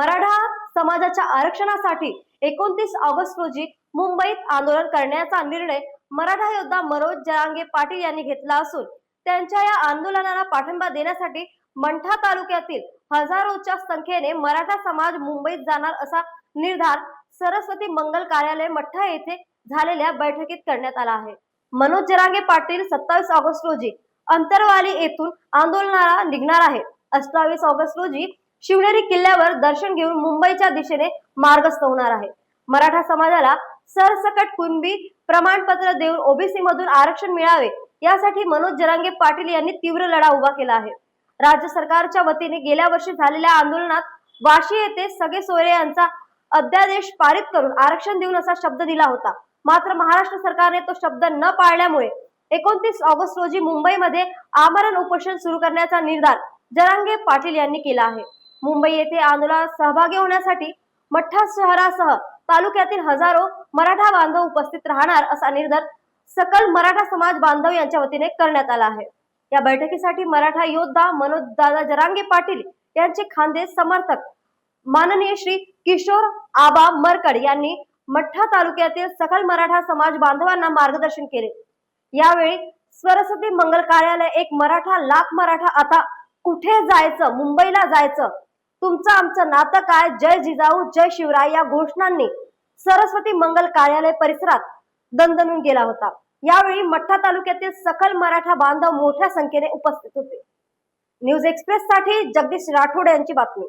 मराठा समाजाच्या आरक्षणासाठी एकोणतीस ऑगस्ट रोजी मुंबईत आंदोलन करण्याचा निर्णय मराठा योद्धा मनोज जरांगे पाटील यांनी घेतला असून त्यांच्या या आंदोलनाला पाठिंबा देण्यासाठी मंठा तालुक्यातील हजारोच्या संख्येने मराठा समाज मुंबईत जाणार असा निर्धार सरस्वती मंगल कार्यालय मठ्ठा येथे झालेल्या बैठकीत करण्यात आला आहे. मनोज जरांगे पाटील सत्तावीस ऑगस्ट रोजी अंतरवाली येथून आंदोलनाला निघणार आहे. अठ्ठावीस ऑगस्ट रोजी शिवनेरी किल्ल्यावर दर्शन घेऊन मुंबईच्या दिशेने मार्गस्थ होणार आहे. मराठा समाजाला सरसकट कुणबी प्रमाणपत्र देऊन ओबीसी मधून आरक्षण मिळावे यासाठी मनोज जरांगे पाटील यांनी तीव्र लढा उभा केला आहे. राज्य सरकारच्या वतीने गेल्या वर्षी झालेल्या आंदोलनात वाशी येथे सगळे सोयरे यांचा अध्यादेश पारित करून आरक्षण देऊन असा शब्द दिला होता. मात्र महाराष्ट्र सरकारने तो शब्द न पाळल्यामुळे एकोणतीस ऑगस्ट रोजी मुंबईमध्ये आमरण उपोषण सुरू करण्याचा निर्धार जरांगे पाटील यांनी केला आहे. मुंबई येथे आंदोलनात सहभागी होण्यासाठी मठ्ठा शहरासह तालुक्यातील हजारो मराठा बांधव उपस्थित राहणार असा निर्धार सकल मराठा समाज बांधव यांच्या वतीने करण्यात आला आहे. या बैठकीसाठी मराठा योद्धा मनोज दादा जरांगे पाटील यांचे खांदे समर्थक माननीय श्री किशोर आबा मरकड यांनी मठ्ठा तालुक्यातील सकल मराठा समाज बांधवांना मार्गदर्शन केले. यावेळी सरस्वती मंगल कार्यालय एक मराठा लाख मराठा आता कुठे जायचं मुंबईला जायचं तुमचं आमचं नातं काय? जय जिजाऊ जय शिवराय या घोषणांनी सरस्वती मंगल कार्यालय परिसरात दणदणून गेला होता. यावेळी मठ्ठा तालुक्यातील सकल मराठा बांधव मोठ्या संख्येने उपस्थित होते. न्यूज एक्सप्रेस साठी जगदीश राठोड यांची बातमी.